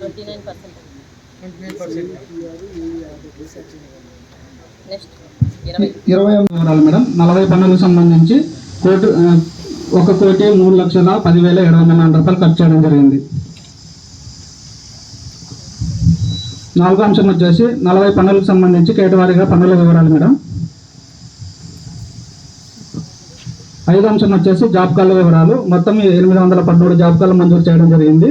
Twenty nine percent ఇరవై వివరాలు madam. నలభై పన్నులకు సంబంధించి కోటి ఒక కోటి మూడు లక్షల పదివేల ఏడు వందల నాలుగు రూపాయలు ఖర్చు చేయడం జరిగింది. నాలుగో అంశం వచ్చేసి నలభై పన్నులకు సంబంధించి కేటవారీగా పన్నుల వివరాలు మేడం. ఐదో అంశం వచ్చేసి జాబ్ కార్డుల వివరాలు. మొత్తం ఎనిమిది వందల పదమూడు జాబ్ కార్డులు మంజూరు చేయడం జరిగింది.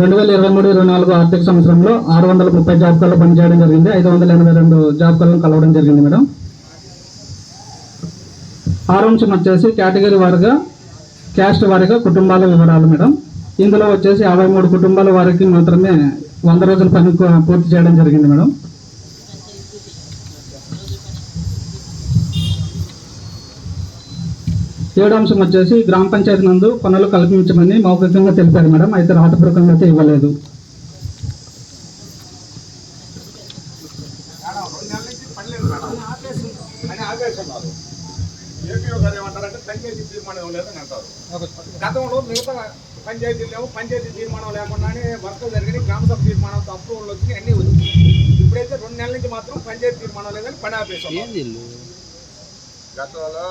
రెండు వేల ఇరవై మూడు ఇరవై నాలుగు ఆర్థిక సంవత్సరంలో ఆరు వందల ముప్పై జాబ్ కార్డులు పనిచేయడం జరిగింది. ఐదు వందల ఎనభై రెండు జాబ్ కార్డులను కలవడం జరిగింది మేడం. ఆరో అంశం వచ్చేసి కేటగిరీ వారిగా క్యాస్ట్ వారిగా కుటుంబాల వివరాలు మేడం. ఇందులో వచ్చేసి యాభై మూడు కుటుంబాల వారికి మాత్రమే వంద రోజుల పని పూర్తి చేయడం జరిగింది మేడం. ఏడో అంశం వచ్చేసి గ్రామ పంచాయతీ నందు పనులు కల్పించమని మౌఖికంగా తెలిపారు మేడం. అయితే రాతపూర్వకంగా అయితే ఇవ్వలేదు. తీర్మానం గతంలో మిగతా పంచాయతీలు లేవు పంచాయతీ తీర్మానం లేకుండానే వర్క్ జరిగి గ్రామ సభ తీర్మానంతో అప్రూవల్ వచ్చి అన్నీ వచ్చింది ఇప్పుడైతే రెండు నెలల నుంచి మాత్రం పంచాయతీ తీర్మానం లేదని పని ఆపేసాం గతంలో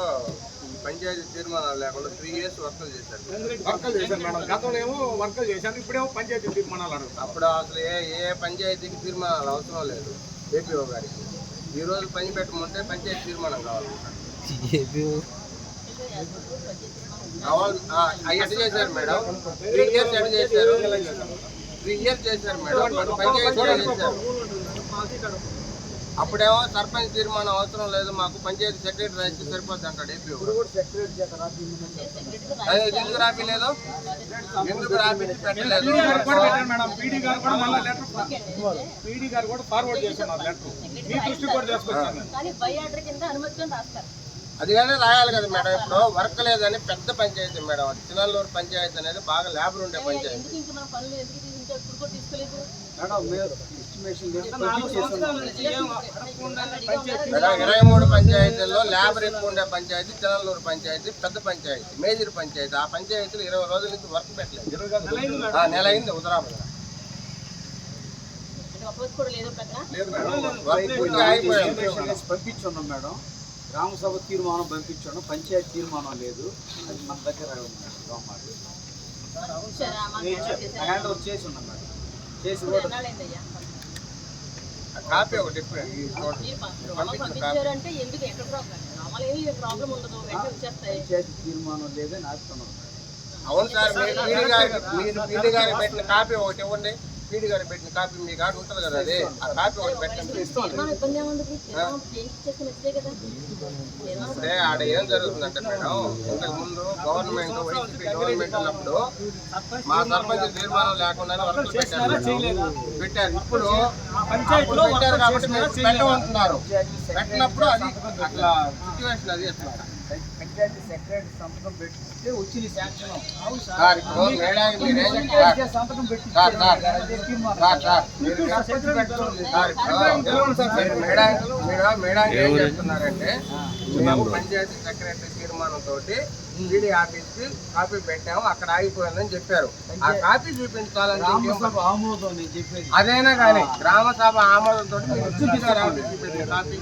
పంచాయతీ తీర్మానాలు లేకుండా త్రీ ఇయర్స్ వర్క్ చేశారు. వర్కలు చేశాను మేడం. గతంలో ఏమో వర్కలు చేశాను ఇప్పుడేమో పంచాయతీ తీర్మానాలు అడుగుతాం అప్పుడు అసలు ఏ ఏ పంచాయతీకి తీర్మానాలు అవసరం లేదు. ఏపీఓ గారికి. ఈ రోజు పని పెట్టమంటే పంచాయతీ తీర్మానం కావాలి. ఎట్ట చేశారు మేడం. త్రీ ఇయర్స్ ఎట్ట చేశారు. త్రీ ఇయర్స్ చేశారు మేడం. పంచాయతీ చేశారు. అప్పుడేమో సర్పంచ్ తీర్మానం అవసరం లేదు మాకు పంచాయతీ సెక్రటరీ రాస్తే సరిపోద్ది అంటాడు ఏపీఓ అదే ఎందుకు రాపిలేదు? ఎందుకు రాపించి పెట్టలేదు? అది కానీ రాయాలి కదా మేడం. ఇప్పుడు వర్క్ లేదని పెద్ద పంచాయతీ మేడం. అది చిన్నల్లూరు పంచాయతీ అనేది బాగా లేబర్ ఉండే పంచాయతీ. మేడం ఇరవై మూడు పంచాయతీల్లో లేబర్ ఎక్కువ ఉండే పంచాయతీ చిన్నల్లూరు పంచాయతీ పెద్ద పంచాయతీ మేజర్ పంచాయతీ. ఆ పంచాయతీలు ఇరవై రోజుల నుంచి వర్క్ పెట్టలేదు. ఆ, నెల అయింది ఉదరాబాద్ పంపించున్నాం మేడం. గ్రామ సభ తీర్మానం పంపించాను పంచాయతీ తీర్మానం లేదు. అది మన దగ్గర హ్యాండ్ ఓవర్ చేసి ఉన్నాం మేడం. చేసి కూడా కాపీ ఒకటి పంపించారంటే ఎందుకు ఎక్కడ ప్రాబ్లం మామూలు ఏమి ప్రాబ్లం ఉండదు. వెంటనే వచ్చేస్తాయి. పంచాయతీ తీర్మానం లేదని. అవును సార్ మీరు గారికి పెట్టిన కాపీ ఒకటి ఇవ్వండి. పీడి గారికి పెట్టిన కాపీ మీ కాడ ఉంటుంది కదా అది. ఆ కాపీ ఒకటి పెట్టండి. ఆడ ఏం జరుగుతుందంటే మేడం ఇంతకు ముందు గవర్నమెంట్ వైసీపీ గవర్నమెంట్ ఉన్నప్పుడు మా సర్పంచ్ తీర్మానం లేకుండానే వర్కులు పెట్టారు. పెట్టారు. ఇప్పుడు పెట్టారు కాబట్టి మీరు పెట్టమంటున్నారు. పెట్టినప్పుడు అది అట్లా సిచ్యువేషన్ అది అట్లా. పంచాయతీ సెక్రటరీ సంతకం పెట్టి వచ్చింది శాంక్షన్. సంతకం పెట్టి ఏం చేస్తున్నారంటే మేము పంచాయతీ సెక్రటరీ తీర్మానం తోటి ఈడీ ఆఫీస్కి కాపీ పెట్టాము అక్కడ ఆగిపోయిందని చెప్పారు. ఆ కాపీ చూపించాలని చెప్పేది. అదైనా కానీ గ్రామ సభ ఆమోదంతో పెట్టిన కాపీ.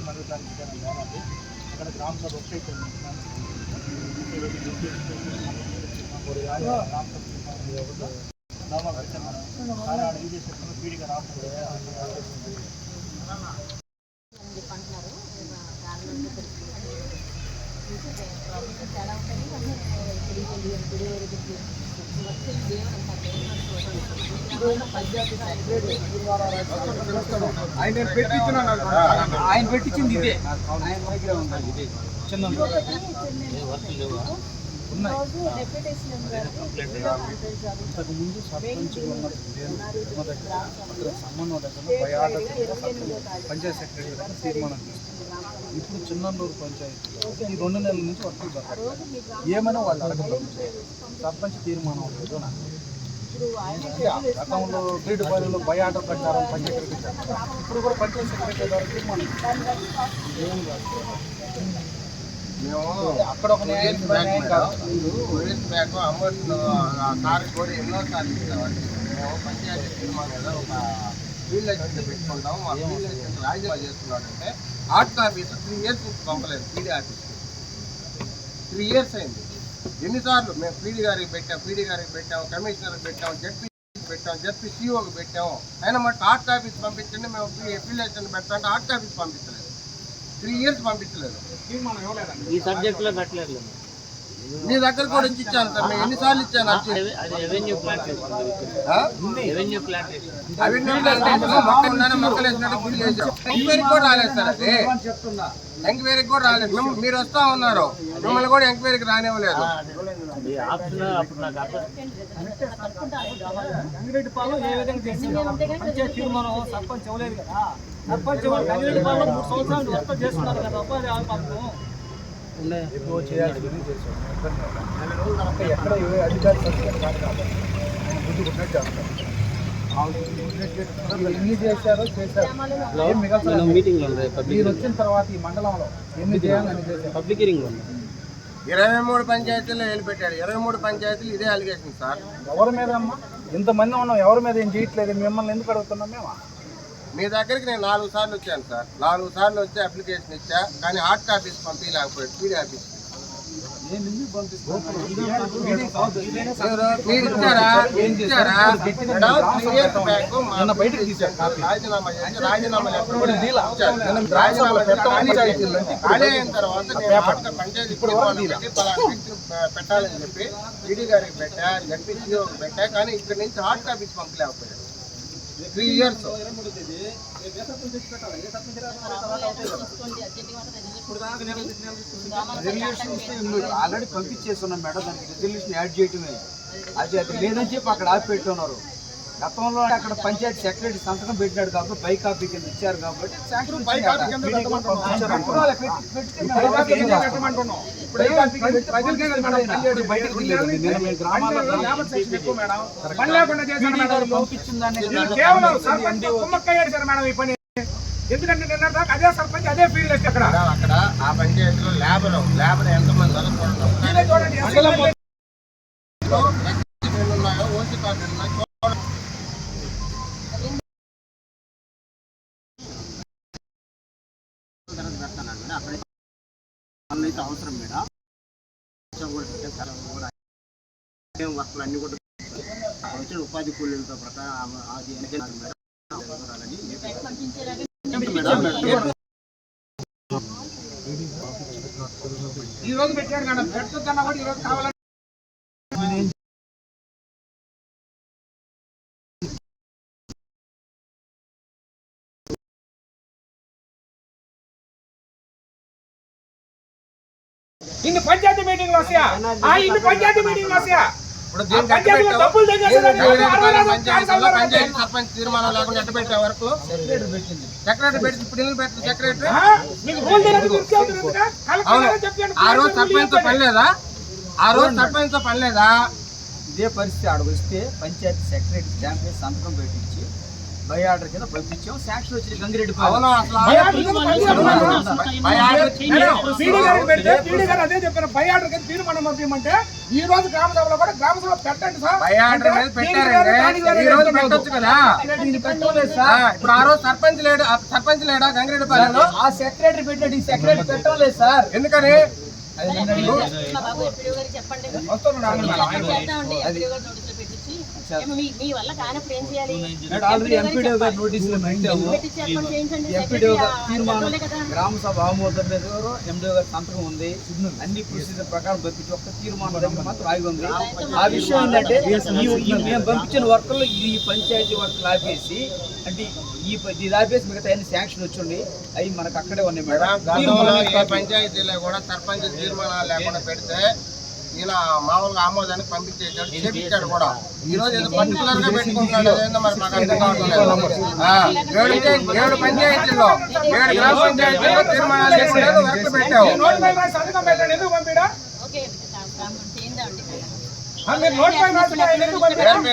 ఆయన పెట్టించిన ఆయన పెట్టించింది ఇదే. ఆయన దగ్గర ఉంది ఇదే చిన్న ఇంతకు ముందు సర్పంచ్ ఉన్నప్పుడు నేను మా దగ్గర పంచాయత్ సెక్రటరీ దగ్గర తీర్మానం ఇప్పుడు చిన్నూరు పంచాయతీలో ఈ రెండు నెలల నుంచి వర్క్ జరగదు ఏమైనా వాళ్ళు అడగడం సర్పంచ్ తీర్మానం లేదు నాకు. గతంలో గ్రీడ్ బయలులో బై ఆర్డర్ ప్రకారం పంచాయతీ ఇప్పుడు కూడా పంచాయతీ సెక్రటరీ ద్వారా తీర్మానం ఏం కాదు. మేము అక్కడ ఒక years back years back amount sir కూడా ఎన్నో సార్లు ఇచ్చామండి మేము పంచాయతీ తీర్మానంలో ఒక ఫీల్డ్ లైసెన్స్ పెట్టుకుంటాం మా లైసెన్స్ రాజీనామా చేస్తున్నాడంటే ఆర్ట్ ఆఫీస్ త్రీ ఇయర్స్ నుంచి పంపలేదు పీడీ ఆఫీస్ త్రీ ఇయర్స్ అయింది. ఎన్నిసార్లు మేము పీడీ గారికి పెట్టాం పీడీ గారికి పెట్టాం కమిషనర్కి పెట్టాం జడ్పీ పెట్టాం జడ్పీ సీఓకి పెట్టాం. అయినా మటు ఆర్ట్ ఆఫీస్ పంపించండి మేము ఫీల్డ్ లైసెన్స్ పెట్టాలంటే ఆర్ట్ ఆఫీస్ పంపించలేదు. త్రీ ఇయర్స్ పంపించలేదు. ఈ సబ్జెక్ట్లో కట్టలేదు మీ దగ్గర కూడా వచ్చి ఇచ్చాను సార్ మేము ఎన్నిసార్లు ఇచ్చాను రెవెన్యూ ప్లాంటేషన్ మొక్కలు వేసినట్టు గుడి చేసాం ఎంక్వైరీకి కూడా రాలేదు సార్ అది. ఎంక్వైరీకి కూడా రాలేదు. మీరు వస్తా ఉన్నారు. మిమ్మల్ని కూడా ఎంక్వైరీకి రానివ్వలేదు. ఈ ఆప్షన్ ఏ విధంగా చేసింది పంచాయతీ తీర్మానం సర్పంచ్ ఇవ్వలేదు కదా సర్పంచ్ మూడు సంవత్సరాలు చేస్తున్నారు కదా ఉపాధి హామీ పథకం ఎక్కడ ఎన్ని చేశారో చేశారు మీటింగ్ మీరు వచ్చిన తర్వాత ఈ మండలంలో ఎన్ని చేయాలని పబ్లిక్ హీరింగ్లో ఇరవై మూడు పంచాయతీల్లో పెట్టాడు. ఇరవై మూడు పంచాయతీలు ఇదే అలిగేషన్ సార్ ఎవరి మీద అమ్మా? ఇంతమంది ఉన్నాం ఎవరి మీద ఏం చేయట్లేదు? మిమ్మల్ని ఎందుకు అడుగుతున్నాం మేము? మీ దగ్గరికి నేను నాలుగు సార్లు వచ్చాను సార్ నాలుగు సార్లు వచ్చి అప్లికేషన్ ఇచ్చా కానీ హార్ట్ ఆఫీస్ పంపించలేకపోయాడు పీడీ ఆఫీస్ బయటకు తీశారు పెట్టాలని చెప్పి ఈడీ గారికి పెట్టా జడ్పీసీఓకి పెట్టా కానీ ఇక్కడ నుంచి హార్ట్ ఆఫీస్ పంపలేకపోయాడు త్రీ ఇయర్స్ రిజల్యూషన్ ఆల్రెడీ పంపించేస్తున్నాం మేడం దానికి రిజల్యూషన్ యాడ్ చేయటమే. అది అది లేదని చెప్పి అక్కడ ఆపి పెట్టున్నారు గతంలో అక్కడ పంచాయతీ సెక్రటరీ సంతకం పెట్టినాడు కాబట్టి బై కాపీ కింద ఇచ్చారు కాబట్టి ఎందుకంటే నిన్న దాకా అదే సర్పంచ్ అదే ఫీల్డ్ అక్కడ అక్కడ ఆ పంచాయతీలో లేబర్ లేబర్ ఎంతమంది చూడండి ఎస్సీ ఉన్నాయో ఓసీ కార్డు ఉన్నాయో చూడండి. అయితే అవసరం మేడం. వర్క్లు అన్ని కూడా వచ్చిన ఉపాధి కూలీలతో ప్రకారం అది వెనక మేడం. ఈరోజు పెట్టాడు మేడం. పెట్టొద్దన్నా కూడా ఈరోజు రోజు కావాలని ఇన్ని పంచాయతీ మీటింగ్లు వస్తాయా ఆ ఇన్ని పంచాయతీ మీటింగ్లు వస్తాయా సర్పంచ్ తీర్మానం లేకుండా ఎట్ట పెట్టావు వరకు? సెక్రటరీ పెట్టి ఇప్పుడు పెట్టింది సెక్రటరీ? ఆ? అవును. రోజు సర్పంచ్తో పని లేదా? ఆ రోజు సర్పంచ్తో పని లేదా? ఇదే పరిస్థితి ఆడ వస్తే పంచాయతీ సెక్రటరీ వేసి సంతకం పెట్టించి బై ఆర్డర్ కింద పంపించాం శాంక్షన్ వచ్చింది గంగిరెడ్డి అవును అసలు భయ ఆర్డర్ కింద పని చేయమన్నారు. భయ ఆర్డర్ మేడం, పీడీ గారికి పెడితే పీడీ గారు అదే చెప్పారు. ఆర్డర్ కింద తీర్మానం పంపించమంటే ఈ రోజు గ్రామ సభలో కూడా గ్రామ సభ పెట్టండి సార్. భయ ఆర్డర్ మీద ఈ రోజు చెప్తున్నాడు. పెట్టొచ్చు కదా? ఇప్పుడు ఆ రోజు సర్పంచ్ లేడు సర్పంచ్ లేడా గంగిరెడ్డిపాలెంలో ఆ సెక్రటరీ పెట్టాడు ఈ సెక్రటరీ పెట్టలేదు సార్. ఎందుకని? చెప్పండి మీ మీ వల్ల కానప్పుడు ఏం చేయాలి? ఆల్రెడీ ఎంపీడీఓ గారు నోటీసులు గారు తీర్మానం గ్రామ సభ ఆమోదం మీద ఎండిఓ గారి సంతకం ఉంది. అన్ని ప్రొసీజర్ ప్రకారం పంపించి ఒక్క తీర్మానం దగ్గర మాత్రం ఆగి ఉంది. ఆ విషయం ఏంటంటే మేము పంపించిన వర్కుల్లో ఈ పంచాయతీ వర్కులు ఆపేసి అంటే ఈ ఇది ఆపేసి మిగతా అన్ని శాంక్షన్ వచ్చి అవి మనకు అక్కడే ఉన్నాయి మేడం. పంచాయతీలో కూడా సర్పంచ్ తీర్మానాలు లేకుండా పెడితే ఈయన మామూలుగా ఆమోదానికి పంపించేసాడు చేపించాడు కూడా. ఈ రోజు ఏదో పర్టికులర్గా పెట్టుకుంటున్నాడు అదేందో మరి మాకు అర్థం కావట్లేదు. ఆ, ఏడు ఏడు పంచాయతీల్లో ఏడు గ్రామ పంచాయతీల్లో తీర్మానాలు లేకుండా వర్క్ పెట్టావు.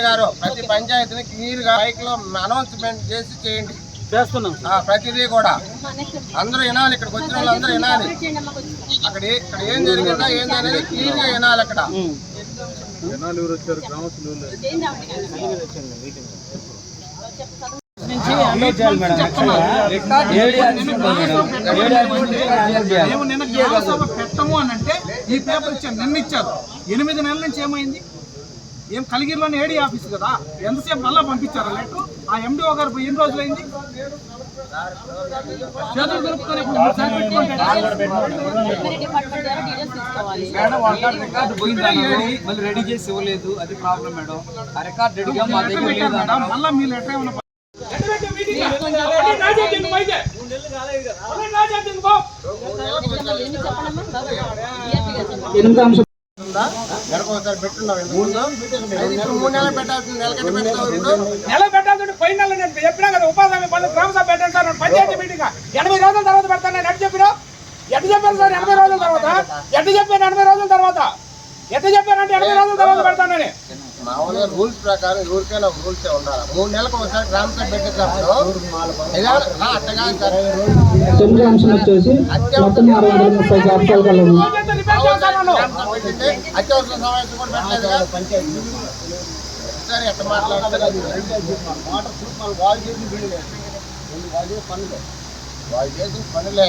గారు ప్రతి పంచాయతీని క్లియర్గా బైక్లో అనౌన్స్మెంట్ చేసి చేయండి. చేస్తున్నాం ఆ, ప్రతిదీ కూడా. అందరూ వినాలి ఇక్కడికి వచ్చిన వాళ్ళు అందరూ వినాలి. అక్కడ ఏ- ఇక్కడ ఏం జరిగిందా ఏంది అనేది క్లీన్గా వినాలి అక్కడ. పెట్టము అని అంటే ఈ పేపర్ ఇచ్చారు నిన్న ఇచ్చారు. ఎనిమిది నెలల నుంచి ఏమైంది? ఏం కలిగిరిలోని ఏడీ ఆఫీస్ కదా? ఎంతసేపు మళ్ళా పంపించారా లెటర్ ఆ ఎండిఓ గారు ఎన్ని రోజులైంది చేతులు మూడు వాళ్ళ రికార్డు పోయిందన్నారు మళ్ళీ రెడీ చేసి ఇవ్వలేదు. అది ప్రాబ్లం మేడం. ఆ రికార్డు రెడీగా మా దగ్గర పెట్టారు లేదు? మేడం? మళ్ళా మీ లెటర్ ఎనిమిది అంశం ఒకసారి పెట్టున్నావు మూడు నెలలు? పెట్టాల్సింది పెడతావు నెల పోయిన నెల నేను చెప్పినా కదా ఉపాధి గ్రామ సభ పెట్టండి సార్ నేను పంచాయతీ మీటింగ్ ఎనభై రోజుల తర్వాత పెడతాను నేను. ఎట్టు చెప్పినా ఎట్టు చెప్పాను సార్ ఎనభై రోజుల తర్వాత? ఎట్టు చెప్పాను ఎనభై రోజుల తర్వాత? ఎట్టు చెప్పానంటే ఎనభై రోజుల తర్వాత పెడతానని మామూలుగా రూల్స్ ప్రకారం ఎవరికైనా రూల్స్ ఉండాలి. మూడు నెలలకు ఒకసారి గ్రామ సభ పెట్టేటప్పుడు సార్. తొమ్మిది అంశం వచ్చేసి మొత్తం ఆరు వందల ముప్పై జాబితాలు కలవు. అత్యవసర సమావేశం కూడా పెట్టలేదు సరే మాట్లాడతారు వాటర్ ప్రూఫ్ మనం వాళ్ళు చేసిన వాళ్ళు చేసిన వాళ్ళు చేసిన పనులే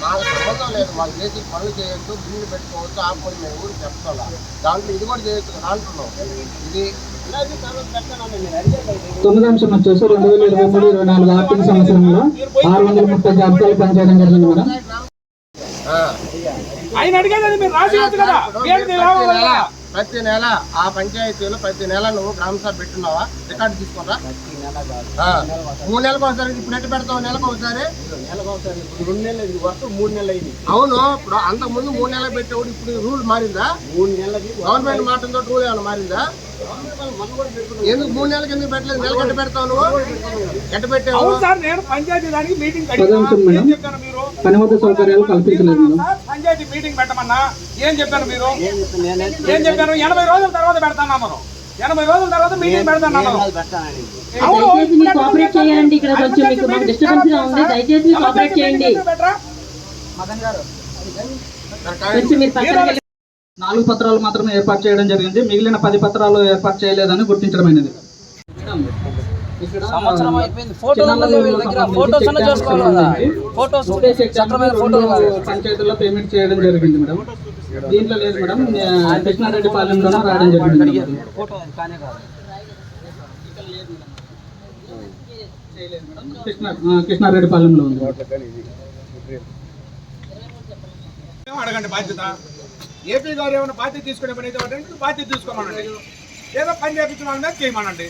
మాకు సంబంధం లేదు వాళ్ళు చేసిన పనులు చేయొచ్చు బిల్లు పెట్టుకోవచ్చు ఆ మేము చెప్తాం దాంట్లో ఇది కూడా చేయొచ్చు అంటున్నాం ఇది తొమ్మిది అంశం వచ్చేసి రెండు వేల ఇరవై మూడు ఇరవై నాలుగు ఆర్థిక సంవత్సరంలో ఆరు వందల ముప్పై జాబితాలు పనిచేయడం జరిగింది మేడం. ఆయన అడిగేది మీరు కదా. ప్రతి నెల నెల ఆ పంచాయతీలో ప్రతి నెల నువ్వు గ్రామ సభ పెట్టున్నావా? రికార్డు తీసుకున్నా మూడు నెలలకు ఒకసారి ఇప్పుడు ఎట్టు పెడతావు నెలకు ఒకసారి? రెండు నెలలు ఇది వర్క్ మూడు నెలలు అయింది. అవును ఇప్పుడు అంతకు ముందు మూడు నెలలు పెట్టేవాడు ఇప్పుడు రూల్ మారిందా? మూడు నెలలకి గవర్నమెంట్ మాటంతో రూల్ ఏమైనా మారిందా? ఎందుకు మూడు నెలలకు ఎందుకు పెట్టలేదు? నెలకు ఎట్టు పెడతావు నువ్వు? ఎట్ట పెట్టావు? సార్ నేను పంచాయతీ దానికి మీటింగ్ పదవంశం మీరు పనిముట్టు సౌకర్యాలు కల్పించలేదు పంచాయతీ మీటింగ్ పెట్టమన్నా? ఏం చెప్పాను మీరు? ఏం చెప్పాను. ఎనభై రోజుల తర్వాత పెడతాను మనం ఎనభై రోజుల తర్వాత మీటింగ్ పెడతాను కోఆపరేట్ ఇక్కడ కొంచెం మీకు మాకు డిస్టర్బెన్స్గా ఉంది. దయచేసి కోఆపరేట్ చేయండి. నాలుగు పత్రాలు మాత్రమే ఏర్పాటు చేయడం జరిగింది. మిగిలిన పది పత్రాలు ఏర్పాటు చేయలేదని గుర్తించడమైనది సంవత్సరం అయిపోయింది. వీళ్ళ దగ్గర ఫోటోస్ అన్న చేసుకోవాలి కదా. ఫోటోస్ ఫోటోలు పంచాయతీల్లో పేమెంట్ చేయడం జరిగింది మేడం. దీంట్లో లేదు మేడం. కృష్ణారెడ్డి పాలెంలోనే రాయడం జరిగింది మేడం. ఫోటో అది కానే కాదు. కృష్ణ కృష్ణారెడ్డి పాలెంలో ఉంది. ఏం అడగండి బాధ్యత? ఏపీ గారు ఏమైనా బాధ్యత తీసుకునే పని అయితే బాధ్యత తీసుకోమనండి. ఏదో పని చేయించిన వాళ్ళ మీద చేయమనండి.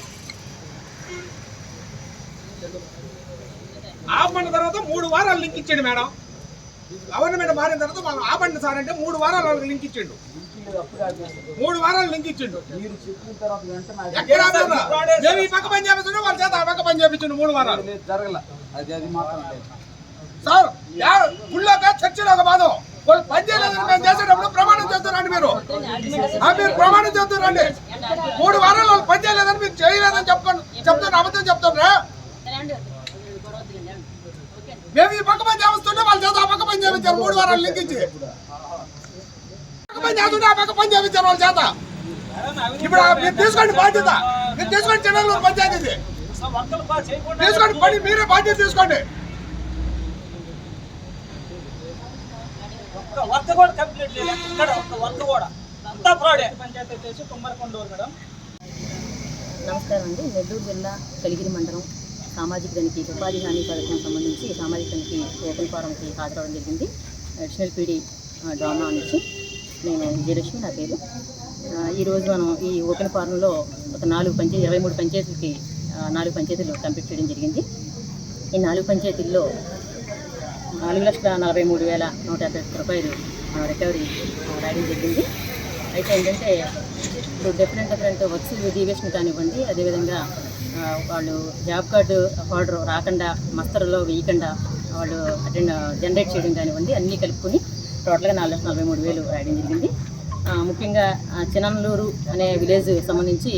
ఆపన్న తర్వాత మూడు వారాలు లింక్ ఇచ్చాడు మేడం. గవర్నమెంట్ మారిన తర్వాత మనం ఆపండి సార్ అంటే మూడు వారాలు వాళ్ళకి లింక్ ఇచ్చిండు. మూడు వారాలు లింక్ ఇచ్చిండు. ఎక్కడ మేము ఈ పక్క పని చేపించండు వాళ్ళ చేత ఆ పక్క పని చేపించండు మూడు వారాలు. సార్ యా- గుళ్ళోక చర్చిలో ఒక బాధం. వాళ్ళు పని చేయలేదని మేము చేసేటప్పుడు ప్రమాణం చేస్తున్నారండి మీరు. మీరు ప్రమాణం చేస్తున్నారండి మూడు వారాలు వాళ్ళు పని చేయలేదని మీరు చేయలేదని చెప్పండి చెప్తాను అబద్ధం చెప్తాను మేము ఈ పక్క పని చేస్తుంటే వాళ్ళ చేత ఆ పక్క పని చేయించారు మూడు వారాలు లింకించి పక్క పని చేస్తుంటే ఆ పక్క పని చేయించారు వాళ్ళ చేత. ఇప్పుడు మీరు తీసుకోండి బాధ్యత. మీరు తీసుకోండి చిన్నలూరు పంచాయతీ. తీసుకోండి పని మీరే బాధ్యత తీసుకోండి. వర్క్ కూడా కంప్లీట్ లేదు. ఇక్కడ ఒక్క వర్క్ కూడా. అంతా ఫ్రాడే. పంచాయతీ వచ్చేసి తుమ్మరకొండూరు మేడం. నమస్కారం అండి. నెల్లూరు జిల్లా కలిగిరి మండలం సామాజిక దానికి ఉపాధి హామీ పథకం సంబంధించి సామాజిక దానికి ఓపెన్ ఫారంకి హాజరవడం జరిగింది. అడిషనల్ పీడీ డ్రామా నుంచి నేను విజయలక్ష్మి నా పేరు. ఈరోజు మనం ఈ ఓపెన్ ఫారంలో ఒక నాలుగు పంచాయతీ ఇరవై మూడు పంచాయతీలకి నాలుగు పంచాయతీలు కంప్లీట్ చేయడం జరిగింది. ఈ నాలుగు పంచాయతీల్లో నాలుగు లక్షల నలభై మూడు వేల నూట యాభై రూపాయలు రికవరీ రాయడం జరిగింది. అయితే ఏంటంటే ఇప్పుడు డిఫరెంట్ డిఫరెంట్ వర్క్స్ డీవియేషన్ కానివ్వండి అదేవిధంగా వాళ్ళు జాబ్ కార్డు ఆర్డర్ రాకుండా మస్తరులో వేయకుండా వాళ్ళు అటెండ్ జనరేట్ చేయడం కానివ్వండి అన్నీ కలుపుకొని టోటల్గా నాలుగు లక్షల నలభై మూడు వేలు రాయడం జరిగింది. ముఖ్యంగా ఆ, అనే విలేజ్ సంబంధించి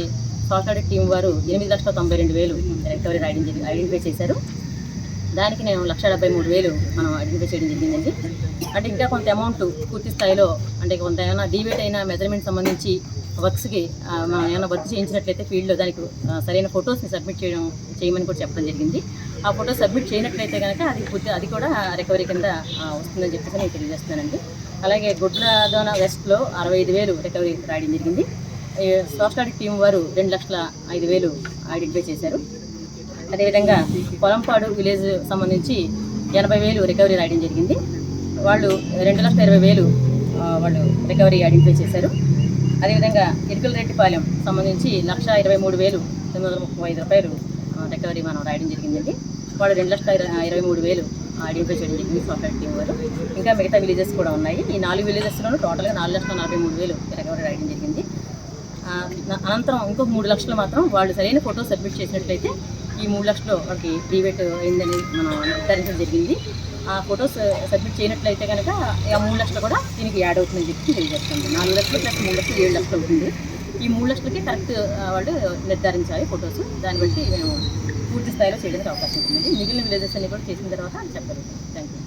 సాఫ్ట్ టీం వారు ఎనిమిది లక్షల తొంభై రెండు వేలు రికవరీ రాయడం జరిగింది ఐడెంటిఫై చేశారు. దానికి నేను లక్ష డెబ్బై మూడు వేలు మనం ఐడెంటిఫై చేయడం జరిగిందండి. అంటే ఇంకా కొంత అమౌంట్ పూర్తి స్థాయిలో అంటే కొంత ఏమైనా డీవేట్ అయిన మెజర్మెంట్ సంబంధించి వర్క్స్కి మనం ఏమైనా వర్క్ చేయించినట్లయితే ఫీల్డ్లో దానికి సరైన ఫొటోస్ని సబ్మిట్ చేయడం చేయమని కూడా చెప్పడం జరిగింది. ఆ ఫోటో సబ్మిట్ చేయనట్లయితే కనుక అది పూర్తి అది కూడా రికవరీ కింద వస్తుందని చెప్పేసి నేను తెలియజేస్తున్నానండి. అలాగే గుడ్లదోన వెస్ట్లో అరవై ఐదు వేలు రికవరీ రాయడం జరిగింది. ఈ సోషల్ ఆడిట్ టీం వారు రెండు లక్షల ఐదు వేలు ఐడెంటిఫై చేశారు. అదేవిధంగా పొలంపాడు విలేజ్ సంబంధించి ఎనభై వేలు రికవరీ రాయడం జరిగింది. వాళ్ళు రెండు లక్షల ఇరవై వేలు వాళ్ళు రికవరీ ఐడెంటిఫై చేశారు. అదేవిధంగా ఇరుకల రెడ్డిపాలెం సంబంధించి లక్ష ఇరవై మూడు వేలు తొమ్మిది వందల ముప్పై ఐదు రూపాయలు ఆ, రికవరీ మనం రాయడం జరిగిందండి. వాళ్ళు రెండు లక్షల ఇరవై మూడు వేలు ఐడెంటిఫై చేయడం జరిగింది సాఫ్ట్వేర్ టీం వారు. ఇంకా మిగతా విలేజెస్ కూడా ఉన్నాయి. ఈ నాలుగు విలేజెస్లోనూ టోటల్గా నాలుగు లక్షల నలభై మూడు వేలు రికవరీ రాయడం జరిగింది. అనంతరం ఇంకో మూడు లక్షలు మాత్రం వాళ్ళు సరైన ఫోటో సబ్మిట్ చేసినట్లయితే ఈ మూడు లక్షలు వాళ్ళకి ప్రీవేట్ అయిందని మనం నిర్ధారించడం జరిగింది. ఆ ఫొటోస్ సబ్మిట్ చేయనట్లయితే కనుక ఆ మూడు లక్షలు కూడా దీనికి యాడ్ అవుతుందని చెప్పి తెలియజేస్తుంది నాలుగు లక్షలు ప్లస్ మూడు లక్షలు ఏడు లక్షలు అవుతుంది. ఈ మూడు లక్షలకి కరెక్ట్ వాళ్ళు నిర్ధారించాలి ఫొటోస్. దాన్ని బట్టి మేము పూర్తి స్థాయిలో చేయడానికి అవకాశం ఉంటుందండి మిగిలిన విలేజెస్ అన్ని కూడా చేసిన తర్వాత చెప్పగలుగుతాం. Thank you